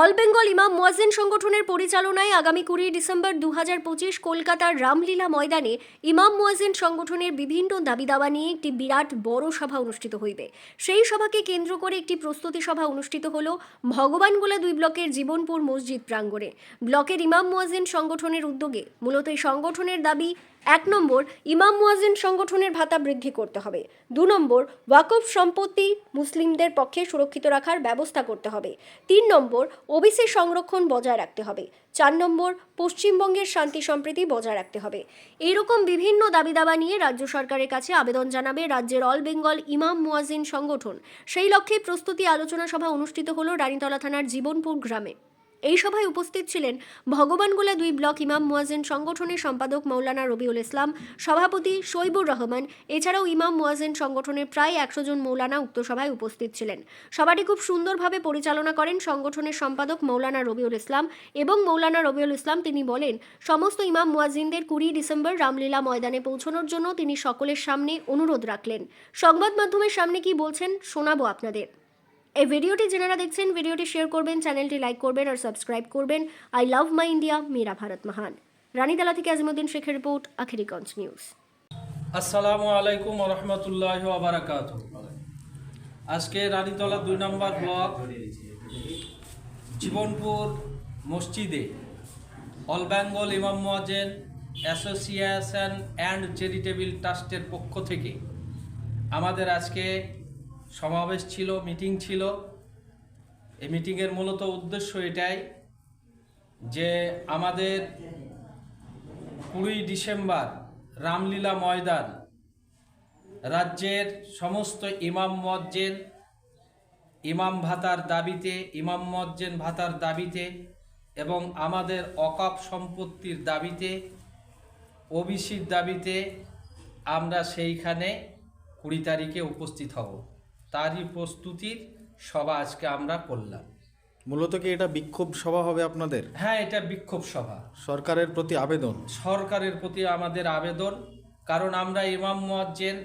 All Bengal ইমাম মোয়াজিন সংগঠনের পরিচালনায় আগামী কুড়ি ডিসেম্বর দু হাজার পঁচিশ কলকাতার রামলীলা ময়দানে ইমাম মোয়াজিন সংগঠনের বিভিন্ন দাবি দাওয়া নিয়ে একটি বিরাট বড় সভা অনুষ্ঠিত হইবে। সেই সভাকে কেন্দ্র করে একটি প্রস্তুতি সভা অনুষ্ঠিত হল ভগবানগোলা দুই ব্লকের জীবনপুর মসজিদ প্রাঙ্গণে। ব্লকের ইমাম মোয়াজিন সংগঠনের উদ্যোগে মূলত এই সংগঠনের দাবি, এক নম্বর, ইমাম মুয়াজিন সংগঠনের ভাতা বৃদ্ধি করতে হবে। দু নম্বর, ওয়াকফ সম্পত্তি মুসলিমদের পক্ষে সুরক্ষিত রাখার ব্যবস্থা করতে হবে। তিন নম্বর ওবিসি সংরক্ষণ বজায় রাখতে হবে। চার নম্বর, পশ্চিমবঙ্গের শান্তি সম্প্রীতি বজায় রাখতে হবে। এরকম বিভিন্ন দাবি দাবা নিয়ে রাজ্য সরকারের কাছে আবেদন জানাবে রাজ্যের অল বেঙ্গল ইমাম মুয়াজিন সংগঠন। সেই লক্ষ্যে প্রস্তুতি আলোচনা সভা অনুষ্ঠিত হল রানীতলা থানার জীবনপুর গ্রামে। এই সভায় উপস্থিত ছিলেন ভগবানগোলা দুই ব্লক ইমাম মুয়াজিন সংগঠনের সম্পাদক মৌলানা রবিউল ইসলাম, সভাপতি শৈবুর রহমান, এছাড়াও ইমাম মুয়াজিন সংগঠনের প্রায় একশো জন মৌলানা উক্ত সভায় উপস্থিত ছিলেন। সভাটি খুব সুন্দরভাবে পরিচালনা করেন সংগঠনের সম্পাদক মৌলানা রবিউল ইসলাম এবং মৌলানা রবিউল ইসলাম তিনি বলেন, সমস্ত ইমাম মুয়াজিনদের কুড়ি ডিসেম্বর রামলীলা ময়দানে পৌঁছানোর জন্য তিনি সকলের সামনে অনুরোধ রাখলেন। সংবাদ মাধ্যমের সামনে কি বলছেন শোনাবো আপনাদের। এই ভিডিওটি যারা দেখছেন, ভিডিওটি শেয়ার করবেন চ্যানেলটি লাইক করবেন আর সাবস্ক্রাইব করবেন। আই লাভ মাই ইন্ডিয়া মেরা ভারত মহান রানীতলা থেকে আজিমুদ্দিন শেখের রিপোর্ট আখিরিগঞ্জ নিউজ আসসালামু আলাইকুম রহমতুল্লাহ বারাকাত আজকে রানীতলা দুই নম্বর ব্লক, জীবনপুর মসজিদে অল বেঙ্গল ইমাম মজেন অ্যাসোসিয়েশন অ্যান্ড চ্যারিটেবল ট্রাস্টের পক্ষ থেকে আমাদের আজকে সমাবেশ ছিল, মিটিং ছিল। এই মিটিংয়ের মূলত উদ্দেশ্য এটাই যে আমাদের কুড়ি ডিসেম্বর রামলীলা ময়দান রাজ্যের সমস্ত ইমাম মজ্জেন ইমাম ভাতার দাবিতে, ইমাম মজ্জেন ভাতার দাবিতে এবং আমাদের অকাপ সম্পত্তির দাবিতে, ওবিসির দাবিতে আমরা সেইখানে কুড়ি তারিখে উপস্থিত হব। তারই প্রস্তুতির সভা আজকে আমরা করলাম। মূলত কি এটা বিক্ষোভ সভা হবে আপনাদের? হ্যাঁ এটা বিক্ষোভ সভা। সরকারের প্রতি আবেদন? সরকারের প্রতি আমাদের আবেদন কারণ আমরা ইমাম মুয়াজ্জেন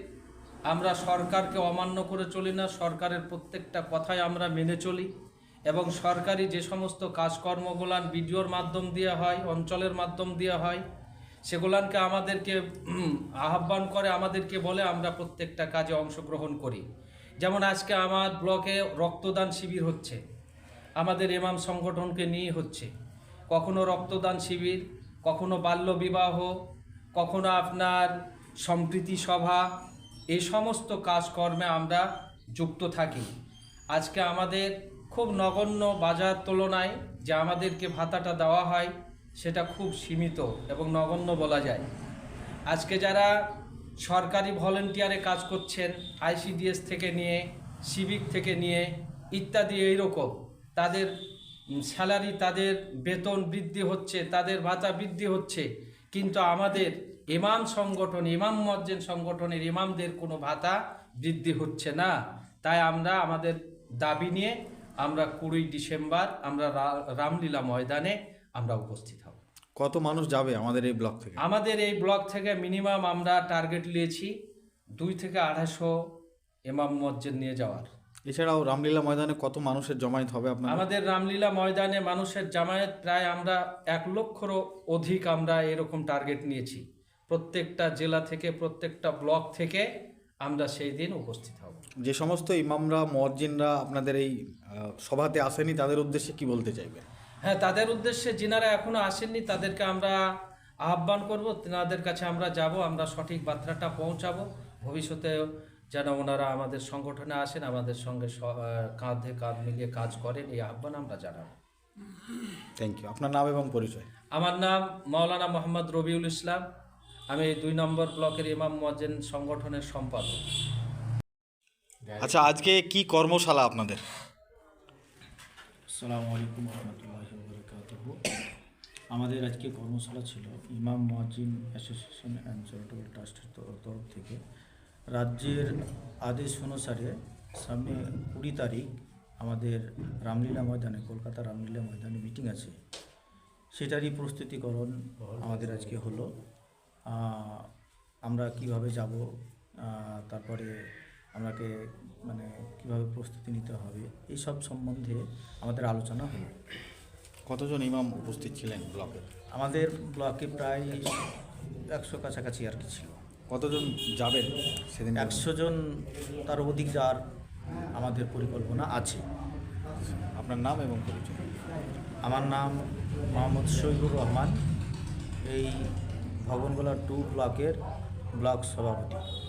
আমরা সরকারকে অমান্য করে চলি না সরকারের প্রত্যেকটা কথাই আমরা মেনে চলি এবং সরকারি যে সমস্ত কাজকর্মগুলান ভিডিওর মাধ্যম দিয়ে হয় অঞ্চলের মাধ্যম দিয়ে হয় সেগুলানকে আমাদেরকে আহ্বান করে আমাদেরকে বলে আমরা প্রত্যেকটা কাজে অংশগ্রহণ করি। যেমন আজকে আমার ব্লকে রক্তদান শিবির হচ্ছে, আমাদের এমাম সংগঠনকে নিয়ে হচ্ছে। কখনো রক্তদান শিবির, কখনো বাল্য বিবাহ, কখনো আপনার সম্প্রীতি সভা এই সমস্ত কাজকর্মে আমরা যুক্ত থাকি। আজকে আমাদের খুব নগণ্য বাজার তুলনায় যে আমাদেরকে ভাতাটা দেওয়া হয়, সেটা খুব সীমিত এবং নগণ্য বলা যায়। আজকে যারা সরকারি ভলেন্টিয়ারে কাজ করছেন আইসিডিএস থেকে নিয়ে, সিভিক থেকে নিয়ে, ইত্যাদি এইরকম। তাদের স্যালারি, তাদের বেতন বৃদ্ধি হচ্ছে, তাদের ভাতা বৃদ্ধি হচ্ছে। কিন্তু আমাদের ইমাম সংগঠন, ইমাম মজ্জেন সংগঠনের ইমামদের কোনো ভাতা বৃদ্ধি হচ্ছে না। তাই আমরা আমাদের দাবি নিয়ে আমরা কুড়ি ডিসেম্বর আমরা রামলীলা ময়দানে আমরা উপস্থিত হব। কত মানুষ যাবে আমাদের এই ব্লক থেকে? আমাদের এই ব্লক থেকে মিনিমাম আমরা টার্গেট নিয়েছি দুই থেকে আড়াইশো ইমাম মসজিদ নিয়ে যাওয়ার। এছাড়াও রামলীলা ময়দানে কত মানুষের জমায়েত হবে আপনার আমাদের রামলীলা ময়দানে মানুষের জামায়াত প্রায় আমরা এক লক্ষরও অধিক আমরা এরকম টার্গেট নিয়েছি। প্রত্যেকটা জেলা থেকে প্রত্যেকটা ব্লক থেকে আমরা সেই দিন উপস্থিত হব। যে সমস্ত ইমামরা মজ্জিনরা আপনাদের এই সভাতে আসেনি তাদের উদ্দেশ্যে কি বলতে চাইবে হ্যাঁ তাদের উদ্দেশ্যে যিনারা এখনও আসেননি তাদেরকে আমরা আহ্বান করব। তেনাদের কাছে আমরা যাব আমরা সঠিক বার্তাটা পৌঁছাবো। ভবিষ্যতে যেন ওনারা আমাদের সংগঠনে আসেন আমাদের সঙ্গে কাঁধে কাঁধ মিলিয়ে কাজ করেন এই আহ্বান আমরা জানাব। থ্যাংক ইউ আপনার নাম এবং পরিচয়? আমার নাম মাওলানা মোহাম্মদ রবিউল ইসলাম। আমি দুই নম্বর ব্লকের ইমাম মজ্জেন সংগঠনের সম্পাদক। আচ্ছা আজকে কি কর্মশালা আপনাদের? আসসালামু আলাইকুম রহমতুল্লাহ বরকাতহ। আমাদের আজকে কর্মশালা ছিল ইমাম মহাজিন অ্যাসোসিয়েশন অ্যান্ড চ্যারিটেবল ট্রাস্টের তর- তরফ থেকে। রাজ্যের আদেশ অনুসারে সামনে কুড়ি তারিখ আমাদের রামলীলা ময়দানে, কলকাতা রামলীলা ময়দানে মিটিং আছে। সেটারই প্রস্তুতিকরণ আমাদের আজকে হলো। আমরা কীভাবে যাব তারপরে আমাকে মানে কীভাবে প্রস্তুতি নিতে হবে এই সব সম্বন্ধে আমাদের আলোচনা হলো কতজন ইমাম উপস্থিত ছিলেন ব্লকে? আমাদের ব্লকে প্রায় একশো কাছাকাছি আর কি ছিল। কতজন যাবেন সেদিন? একশো জন তার অধিক যার আমাদের পরিকল্পনা আছে। আপনার নাম এবং পরিচয়। আমার নাম মোহাম্মদ শহীদুর রহমান এই ভবনগোলা টু ব্লকের ব্লক সভাপতি।